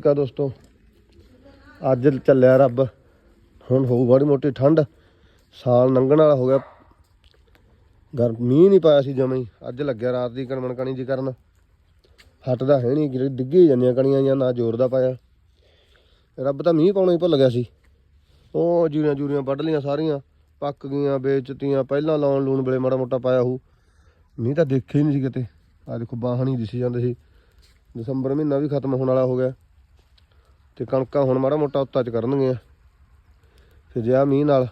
ਠੀਕ ਆ ਦੋਸਤੋ। ਅੱਜ ਚੱਲਿਆ ਰੱਬ। ਹੁਣ ਹੋਊ ਬੜੀ ਮੋਟੀ ਠੰਡ। ਸਾਲ ਲੰਘਣ ਵਾਲਾ ਹੋ ਗਿਆ। ਗਰ, ਮੀਂਹ ਨਹੀਂ ਪਾਇਆ ਸੀ ਜਮੇ ਅੱਜ ਲੱਗਿਆ ਰਾਤ ਦੀ ਕਣਮਣ ਕਣੀ ਜੀ ਕਰਨ। ਹਟਦਾ ਹੈ ਨਹੀਂ। ਜਿਹੜੀ ਡਿੱਗੀ ਜਾਂਦੀਆਂ ਕਣੀਆਂ ਜਾਂ ਨਾ ਜ਼ੋਰ ਦਾ ਪਾਇਆ। ਰੱਬ ਤਾਂ ਮੀਂਹ ਪਾਉਣਾ ਹੀ ਭੁੱਲ ਗਿਆ ਸੀ। ਉਹ ਜੂਰੀਆਂ ਜੂਰੀਆਂ ਵੱਢ ਲੀਆਂ ਸਾਰੀਆਂ। ਪੱਕ ਗਈਆਂ, ਵੇਚਤੀਆਂ। ਪਹਿਲਾਂ ਲਾਉਣ ਲੂਣ ਵੇਲੇ ਮਾੜਾ ਮੋਟਾ ਪਾਇਆ ਹੋਊ। ਮੀਂਹ ਤਾਂ ਦੇਖਿਆ ਹੀ ਨਹੀਂ ਸੀ ਕਿਤੇ। ਆ ਦੇਖੋ, ਬਾਹਣੀ ਹੀ ਦਿਸੀ ਜਾਂਦੇ ਸੀ। ਦਸੰਬਰ ਮਹੀਨਾ ਵੀ ਖਤਮ ਹੋਣ ਵਾਲਾ ਹੋ ਗਿਆ। ਤੇ ਕਣਕਾਂ ਹੁਣ ਮਾੜਾ ਮੋਟਾ ਉੱਤਾ ਚ ਕਰਨਗੀਆਂ। ਫਿਰ ਜੇ ਆ ਮੀਂਹ ਨਾਲ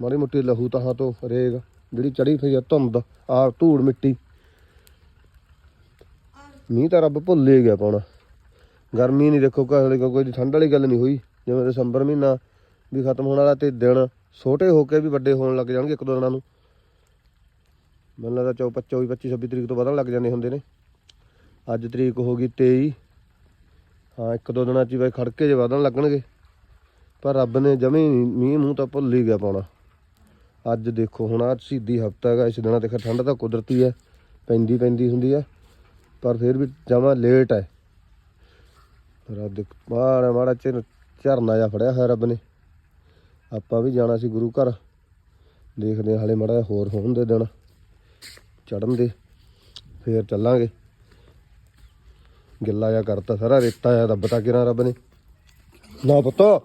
ਮਾੜੀ ਮੋਟੀ ਲਹੂ ਤਹਾਂ ਤੋਂ ਰੇਗ, ਜਿਹੜੀ ਚੜੀ ਪਈ ਆ ਧੁੰਦ ਆ ਧੂੜ ਮਿੱਟੀ। ਮੀਂਹ ਤਾਂ ਰੱਬ ਭੁੱਲੇ ਗਿਆ ਪਾਉਣਾ ਗਰਮੀ ਨਹੀਂ ਦੇਖੋ ਕੋਈ ਕੋਈ ਠੰਡ ਵਾਲੀ ਗੱਲ ਨਹੀਂ ਹੋਈ। ਜਿਵੇਂ ਦਸੰਬਰ ਮਹੀਨਾ ਵੀ ਖਤਮ ਹੋਣ ਵਾਲਾ ਤੇ ਦਿਨ ਛੋਟੇ ਹੋ ਕੇ ਵੀ ਵੱਡੇ ਹੋਣ ਲੱਗ ਜਾਣਗੇ ਇੱਕ ਦੋ ਦਿਨਾਂ ਨੂੰ। ਮੈਨੂੰ ਲੱਗਦਾ 24 25 25 26 ਤਰੀਕ ਤੋਂ ਵਧਣ ਲੱਗ ਜਾਂਦੇ ਹੁੰਦੇ ਨੇ। ਅੱਜ ਤਰੀਕ ਹੋ ਗਈ 23 ਹਾਂ, ਇੱਕ ਦੋ ਦਿਨਾਂ ਚ ਹੀ ਖੜਕੇ ਜੇ ਵਧਣ ਲੱਗਣਗੇ। ਪਰ ਰੱਬ ਨੇ ਜਮੀ ਮੀਂਹ ਮੂੰਹ ਤਾਂ ਭੁੱਲ ਹੀ ਗਿਆ ਪਾਉਣਾ। ਅੱਜ ਦੇਖੋ, ਹੁਣ ਆ ਸਿੱਧੀ ਹਫਤਾ ਹੈਗਾ, ਇਸ ਦਿਨਾਂ ਤੇ ਖੈਰ ਠੰਡ ਤਾਂ ਕੁਦਰਤੀ ਹੈ, ਪੈਂਦੀ ਪੈਂਦੀ ਹੁੰਦੀ ਆ ਪਰ ਫਿਰ ਵੀ ਜਮਾ ਲੇਟ ਹੈ। ਰੱਬ ਦੇ ਮਾੜਾ ਮਾੜਾ ਚਿਰ, ਝਰਨਾ ਜਾ ਫੜਿਆ ਹੋਇਆ ਰੱਬ ਨੇ। ਆਪਾਂ ਵੀ ਜਾਣਾ ਸੀ ਗੁਰੂ ਘਰ। ਦੇਖਦੇ ਹਾਂ, ਹਲੇ ਮਾੜਾ ਜਿਹਾ ਹੋਰ ਹੋਣ ਦੇ ਦਿਨ। ਚੜਨ ਦੇ, ਫੇਰ ਚੱਲਾਂਗੇ। ਗਿੱਲਾ ਜਾ ਕਰਤਾ ਸਾਰਾ, ਰੇਤਾ ਆ ਦੱਬਤਾ ਕਿਰਾਂ ਰੱਬ ਨੇ। ਨਾ ਪੁੱਤ,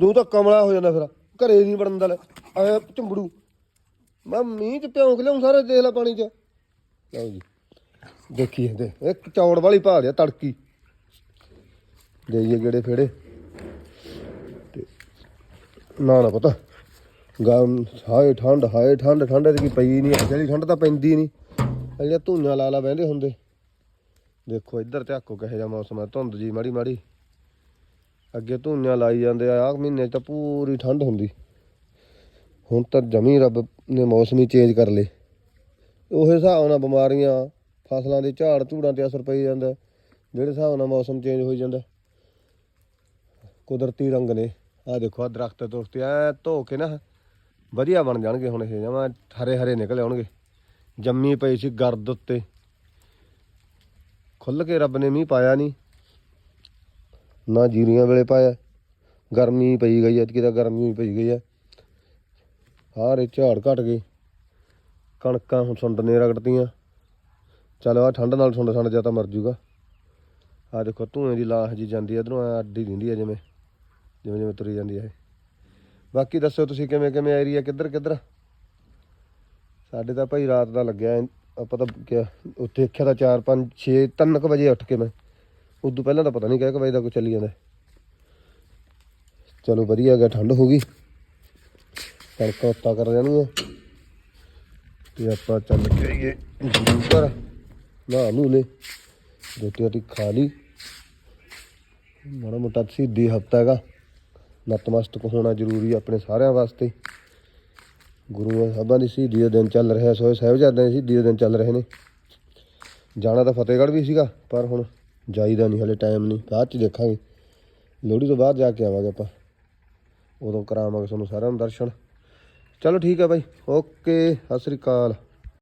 ਤੂੰ ਤਾਂ ਕਮਲਾ ਹੋ ਜਾਂਦਾ ਫਿਰ, ਘਰੇ ਨਹੀਂ ਵੜਨ ਦਾ ਲੈ। ਆਇਆ ਝੰਬੜੂ। ਮੈਂ ਮੀਂਹ ਚ ਪਿਉਂ ਲਿਆਉਂ ਸਾਰੇ, ਦੇਖ ਲੈ ਪਾਣੀ ਚ। ਲਓ ਜੀ, ਦੇਖੀਏ ਦੇ ਇੱਕ ਚੌੜ ਵਾਲੀ ਭਾਲ ਆ, ਤੜਕੀ। ਦੇਈਏ ਗੇੜੇ ਫੇੜੇ। ਤੇ ਨਾ ਨਾ ਪਤਾ, ਗਰਮ, ਹਾਏ ਠੰਡ ਹਾਏ ਠੰਡ ਠੰਡ ਤੇ ਕੀ ਪਈ ਨਹੀਂ ਜਿਹੜੀ ਠੰਡ ਤਾਂ ਪੈਂਦੀ ਨਹੀਂ ਅਜਿਹਾ ਧੂਆਂ ਲਾ ਲਾ ਬਹਿੰਦੇ ਹੁੰਦੇ। ਦੇਖੋ, ਇੱਧਰ ਝਾਕੋ ਕਿਹੋ ਜਿਹਾ ਮੌਸਮ ਹੈ ਧੁੰਦ ਜੀ ਮਾੜੀ ਮਾੜੀ। ਅੱਗੇ ਧੂਆਂ ਲਾਈ ਜਾਂਦੇ ਆ, ਆਹ ਮਹੀਨੇ 'ਚ ਤਾਂ ਪੂਰੀ ਠੰਡ ਹੁੰਦੀ। ਹੁਣ ਤਾਂ ਜਮੀ ਰੱਬ ਨੇ ਮੌਸਮ ਹੀ ਚੇਂਜ ਕਰ ਲਏ। ਉਹ ਹਿਸਾਬ ਨਾਲ ਬਿਮਾਰੀਆਂ, ਫਸਲਾਂ ਦੇ ਝਾੜ ਝੂੜਾਂ ਤੇ ਅਸਰ ਪਈ ਜਾਂਦਾ, ਜਿਹੜੇ ਹਿਸਾਬ ਨਾਲ ਮੌਸਮ ਚੇਂਜ ਹੋਈ ਜਾਂਦਾ। ਕੁਦਰਤੀ ਰੰਗ ਨੇ। ਆਹ ਦੇਖੋ ਆ ਦਰਖਤ ਦੁਖਤੇ ਐ ਧੋ ਕੇ ਨਾ ਵਧੀਆ ਬਣ ਜਾਣਗੇ ਹੁਣ ਇਹ, ਜਮਾ ਹਰੇ ਹਰੇ ਨਿਕਲ ਆਉਣਗੇ। ਜੰਮੀ ਪਈ ਸੀ ਗਰਦ ਉੱਤੇ। ਖੁੱਲ ਕੇ ਰੱਬ ਨੇ ਮੀਂਹ ਪਾਇਆ ਨਹੀਂ ਨਾ ਜੀਰੀਆਂ ਵੇਲੇ ਪਾਇਆ। ਗਰਮੀ ਪਈ ਗਈ ਅੱਜ ਕਿਤੇ ਗਰਮੀ ਪਈ ਗਈ ਐ। ਹਾਰੇ ਝਾੜ ਘਟ ਗਏ। ਕਣਕਾਂ ਹੁਣ ਸੁੰਡ ਨੇ ਰਗੜਤੀਆਂ। ਚਲੋ ਆ ਠੰਡ ਨਾਲ ਸੁੰਡ ਸੁੰਡ ਜਾ ਤਾਂ ਮਰ ਜੂਗਾ। ਆ ਦੇਖੋ ਧੂਏ ਦੀ ਲਾਸ਼ ਜੀ ਜਾਂਦੀ ਐ, ਇਧਰੋਂ ਆ ਅੱਡੀ ਦਿੰਦੀ ਐ ਜਿਵੇਂ। ਜਿਵੇਂ ਜਿਵੇਂ ਤੁਰੀ ਜਾਂਦੀ ਐ ਬਾਕੀ ਦੱਸੋ ਤੁਸੀਂ ਕਿਵੇਂ ਕਿਵੇਂ ਏਰੀਆ ਕਿੱਧਰ ਕਿੱਧਰ? ਸਾਡੇ ਤਾਂ ਭਾਈ ਰਾਤ ਦਾ ਲੱਗਿਆ ਆਪਾਂ ਤਾਂ ਗਿਆ ਉੱਥੇ ਦੇਖਿਆ ਤਾਂ 4 5 6 3 ਕੁ ਵਜੇ ਉੱਠ ਕੇ ਮੈਂ। ਉਦੋਂ ਪਹਿਲਾਂ ਤਾਂ ਪਤਾ ਨਹੀਂ ਕਿਹ ਕੁ ਵਜੇ ਦਾ ਕੋਈ ਚੱਲੀ ਜਾਂਦਾ। ਚਲੋ ਵਧੀਆ ਗਿਆ, ਠੰਡ ਹੋ ਗਈ। ਕਣਕਾਂ ਉੱਤਾ ਕਰ ਜਾਣਗੀਆਂ ਤੇ ਆਪਾਂ ਚੱਲ ਕੇ ਆਈਏ ਗੁਰੂ ਘਰ ਨਹਾ ਨੂੰ ਲੈ। ਰੋਟੀ ਰੋਟੀ ਖਾ ਲਈ। ਮਾੜਾ ਮੋਟਾ ਸਿੱਧੀ ਹਫਤਾ ਹੈਗਾ। ਨਤਮਸਤਕ ਹੋਣਾ ਜ਼ਰੂਰੀ ਆਪਣੇ ਸਾਰਿਆਂ ਵਾਸਤੇ। ਗੁਰੂਆਂ ਸਾਹਿਬਾਂ ਦੀ ਸ਼ਹੀਦੀ ਦਾ ਦਿਨ ਚੱਲ ਰਿਹਾ ਸੋਏ ਸਾਹਿਬਜ਼ਾਦਿਆਂ ਦੀ ਸ਼ਹੀਦੀ ਦੇ ਦਿਨ ਚੱਲ ਰਹੇ ਨੇ। ਜਾਣਾ ਤਾਂ ਫਤਿਹਗੜ੍ਹ ਵੀ ਸੀਗਾ, ਪਰ ਹੁਣ ਜਾਈਦਾ ਨਹੀਂ, ਹਲੇ ਟਾਈਮ ਨਹੀਂ, ਬਾਅਦ ਚ ਦੇਖਾਂਗੇ। ਲੋਹੜੀ ਤੋਂ ਬਾਅਦ ਜਾ ਕੇ ਆਵਾਂਗੇ ਆਪਾਂ। ਉਦੋਂ ਕਰਾਵਾਂਗੇ ਤੁਹਾਨੂੰ ਸਾਰਿਆਂ ਨੂੰ ਦਰਸ਼ਨ। ਚਲੋ ਠੀਕ ਹੈ ਬਾਈ ਓਕੇ ਸਤਿ ਸ੍ਰੀ ਅਕਾਲ।